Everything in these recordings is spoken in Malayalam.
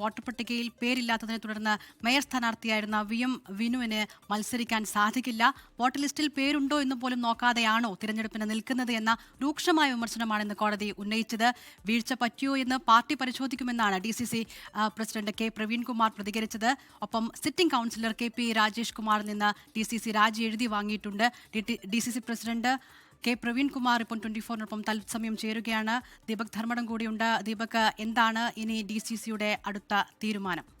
വോട്ടർ പട്ടികയിൽ പേരില്ലാത്തതിനെ തുടർന്ന് മേയർ സ്ഥാനാർത്ഥിയായിരുന്ന വി എം വിനുവിന് മത്സരിക്കാൻ സാധിക്കില്ല. വോട്ടർ ലിസ്റ്റിൽ പേരുണ്ടോ എന്ന് പോലും നോക്കാതെയാണോ തിരഞ്ഞെടുപ്പിന് നിൽക്കുന്നത് എന്ന രൂക്ഷമായ വിമർശനമാണ് ഇന്ന് കോടതി ഉന്നയിച്ചത്. വീഴ്ച പറ്റിയോ എന്ന് party പരിശോധിക്കുമെന്നാണ് D C C president K. Praveenkumar പ്രതികരിച്ചത്. ഒപ്പം sitting councillor K. P. Rajesh കുമാറിൽ നിന്ന് ഡി സി സി രാജി എഴുതി വാങ്ങിയിട്ടുണ്ട്. D C C president K. Praveen Kumar ഇപ്പം ട്വന്റി ഫോറിനൊപ്പം തത്സമയം ചേരുകയാണ്. ദീപക് ധർമ്മടം കൂടിയുണ്ട്. ദീപക് എന്താണ് ഇനി ഡി സി സിയുടെ അടുത്ത തീരുമാനം?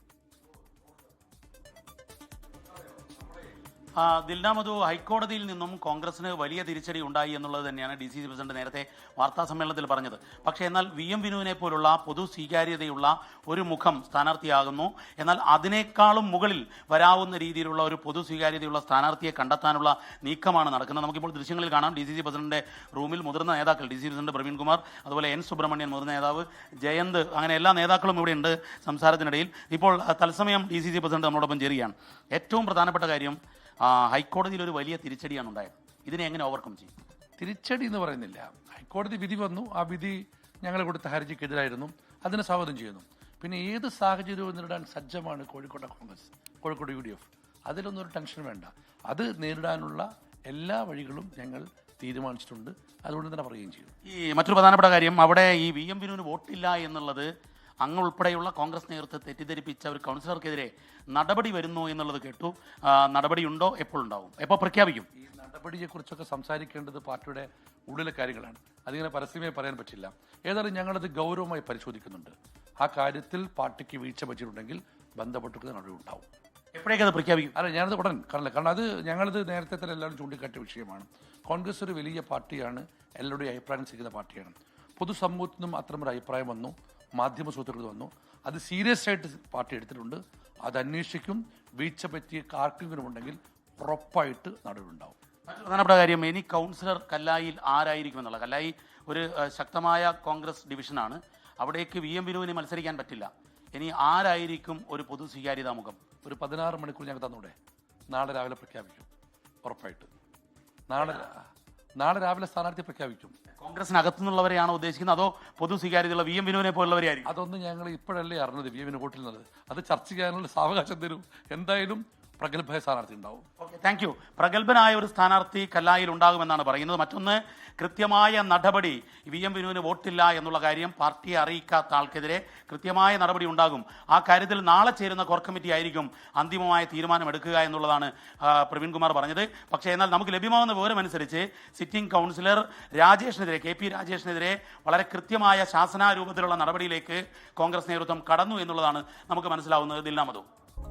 ആ, ദിൽനാമതു ഹൈക്കോടതിയിൽ നിന്നും കോൺഗ്രസിന് വലിയ തിരിച്ചടി ഉണ്ടായി എന്നുള്ളത് തന്നെയാണ് ഡി സി സി പ്രസിഡന്റ് നേരത്തെ വാർത്താ സമ്മേളനത്തിൽ പറഞ്ഞത്. പക്ഷേ എന്നാൽ വി എം വിനുവിനെ പോലുള്ള പൊതു സ്വീകാര്യതയുള്ള ഒരു മുഖം സ്ഥാനാർത്ഥിയാകുന്നു. എന്നാൽ അതിനേക്കാളും മുകളിൽ വരാവുന്ന രീതിയിലുള്ള ഒരു പൊതു സ്വീകാര്യതയുള്ള സ്ഥാനാർത്ഥിയെ കണ്ടെത്താനുള്ള നീക്കമാണ് നടക്കുന്നത്. നമുക്കിപ്പോൾ ദൃശ്യങ്ങളിൽ കാണാം. ഡി സി സി പ്രസിഡന്റിന്റെ റൂമിൽ മുതിർന്ന നേതാക്കൾ D C president Praveen Kumar അതുപോലെ എൻ സുബ്രഹ്മണ്യൻ മുതിർന്ന നേതാവ് ജയന്ത് അങ്ങനെ എല്ലാ നേതാക്കളും ഇവിടെ ഉണ്ട് സംസാരത്തിനിടയിൽ. ഇപ്പോൾ തത്സമയം ഡി സി സി പ്രസിഡന്റ് നമ്മളോടൊപ്പം ചേരുകയാണ്. ഏറ്റവും പ്രധാനപ്പെട്ട കാര്യം ഹൈക്കോടതിയിൽ ഒരു വലിയ തിരിച്ചടിയാണ് ഉണ്ടായത്. ഇതിനെ എങ്ങനെ ഓവർകം ചെയ്യും? തിരിച്ചടി എന്ന് പറയുന്നില്ല. ഹൈക്കോടതി വിധി വന്നു. ആ വിധി ഞങ്ങൾ കൊടുത്ത ഹർജിക്കെതിരായിരുന്നു. അതിനെ സ്വാഗതം ചെയ്യുന്നു. പിന്നെ ഏത് സാഹചര്യവും നേരിടാൻ സജ്ജമാണ് Kozhikode Congress Kozhikode U D F. അതിലൊന്നും ഒരു ടെൻഷൻ വേണ്ട. അത് നേരിടാനുള്ള എല്ലാ വഴികളും ഞങ്ങൾ തീരുമാനിച്ചിട്ടുണ്ട്. അതുകൊണ്ട് തന്നെ പറയുകയും ചെയ്യും. ഈ മറ്റൊരു പ്രധാനപ്പെട്ട കാര്യം അവിടെ ഈ വി എം വിനുവിന് വോട്ടില്ല എന്നുള്ളത് അങ്ങ് ഉൾപ്പെടെയുള്ള കോൺഗ്രസ് നേതൃത്വത്തെ തെറ്റിദ്ധരിപ്പിച്ച ഒരു കൗൺസിലർക്കെതിരെ നടപടി വരുന്നു എന്നുള്ളത് കേട്ടു. ആ, നടപടിയുണ്ടോ എപ്പോഴുണ്ടാവും എപ്പോൾ പ്രഖ്യാപിക്കും? ഈ നടപടിയെക്കുറിച്ചൊക്കെ സംസാരിക്കേണ്ടത് പാർട്ടിയുടെ ഉള്ളിലെ കാര്യങ്ങളാണ്. അതിങ്ങനെ പരസ്യമായി പറയാൻ പറ്റില്ല. ഏതായാലും ഞങ്ങളത് ഗൗരവമായി പരിശോധിക്കുന്നുണ്ട്. ആ കാര്യത്തിൽ പാർട്ടിക്ക് വീഴ്ച പറ്റിയിട്ടുണ്ടെങ്കിൽ ബന്ധപ്പെട്ടിട്ട് നടപടി ഉണ്ടാവും. എപ്പോഴേക്കത് പ്രഖ്യാപിക്കും? അല്ല ഞാനത് ഉടൻ കാരണം കാരണം അത് ഞങ്ങളത് നേരത്തെ തന്നെ എല്ലാവരും ചൂണ്ടിക്കാട്ടിയ വിഷയമാണ്. കോൺഗ്രസ് ഒരു വലിയ പാർട്ടിയാണ്. എല്ലാവരുടെയും അഭിപ്രായം സ്വീകരിക്കുന്ന പാർട്ടിയാണ്. പൊതുസമൂഹത്തിനും അത്തരമൊരു അഭിപ്രായം വന്നു. മാധ്യമ സുഹൃത്തുക്കൾ വന്നു. അത് സീരിയസ് ആയിട്ട് പാർട്ടി എടുത്തിട്ടുണ്ട്. അത് അന്വേഷിക്കും. വീഴ്ച പറ്റിയ ആർക്കെങ്കിലും ഉണ്ടെങ്കിൽ ഉറപ്പായിട്ട് നടപടിയുണ്ടാവും. പ്രധാനപ്പെട്ട കാര്യം ഇനി കൗൺസിലർ കല്ലായിൽ ആരായിരിക്കും എന്നുള്ള കല്ലായി ഒരു ശക്തമായ കോൺഗ്രസ് ഡിവിഷനാണ്. അവിടേക്ക് വി എം വിനുവിന് മത്സരിക്കാൻ പറ്റില്ല. ഇനി ആരായിരിക്കും ഒരു പൊതു സ്വീകാര്യതാ മുഖം? ഒരു പതിനാറ് മണിക്കൂർ ഞങ്ങൾ തന്നൂടെ. നാളെ രാവിലെ പ്രഖ്യാപിക്കും. ഉറപ്പായിട്ട്. നാളെ നാളെ രാവിലെ സ്ഥാനാർത്ഥി പ്രഖ്യാപിക്കും. കോൺഗ്രസിനകത്തു നിന്നുള്ളവരെയാണോ ഉദ്ദേശിക്കുന്നത്? അതോ പൊതു സ്വീകാര്യതയുള്ള വി എം വിനുവിനെ പോലുള്ളവരെയായിരിക്കും? അതൊന്നും ഞങ്ങൾ ഇപ്പോഴല്ലേ അറിഞ്ഞത് വി എമ്മിന് വോട്ടിൽ അത് ചർച്ച ചെയ്യാനുള്ള സാവകാശം തരും. എന്തായാലും പ്രഗത്ഭയ സ്ഥാനാർത്ഥി ഉണ്ടാവും. താങ്ക് യു പ്രഗത്ഭനായ ഒരു സ്ഥാനാർത്ഥി കല്ലായിൽ ഉണ്ടാകുമെന്നാണ് പറയുന്നത്. മറ്റൊന്ന് കൃത്യമായ നടപടി വി എം വിനുവിന് വോട്ടില്ല എന്നുള്ള കാര്യം പാർട്ടിയെ അറിയിക്കാത്ത ആൾക്കെതിരെ കൃത്യമായ നടപടി ഉണ്ടാകും. ആ കാര്യത്തിൽ നാളെ ചേരുന്ന കോർ കമ്മിറ്റി ആയിരിക്കും അന്തിമമായ തീരുമാനമെടുക്കുക എന്നുള്ളതാണ് പ്രവീൺകുമാർ പറഞ്ഞത്. പക്ഷേ എന്നാൽ നമുക്ക് ലഭ്യമാകുന്ന വിവരമനുസരിച്ച് സിറ്റിംഗ് കൗൺസിലർ രാജേഷിനെതിരെ കെ പി രാജേഷിനെതിരെ വളരെ കൃത്യമായ ശാസനാരൂപത്തിലുള്ള നടപടിയിലേക്ക് കോൺഗ്രസ് നേതൃത്വം കടന്നു എന്നുള്ളതാണ് നമുക്ക് മനസ്സിലാവുന്നത്. ദിൽനാമതു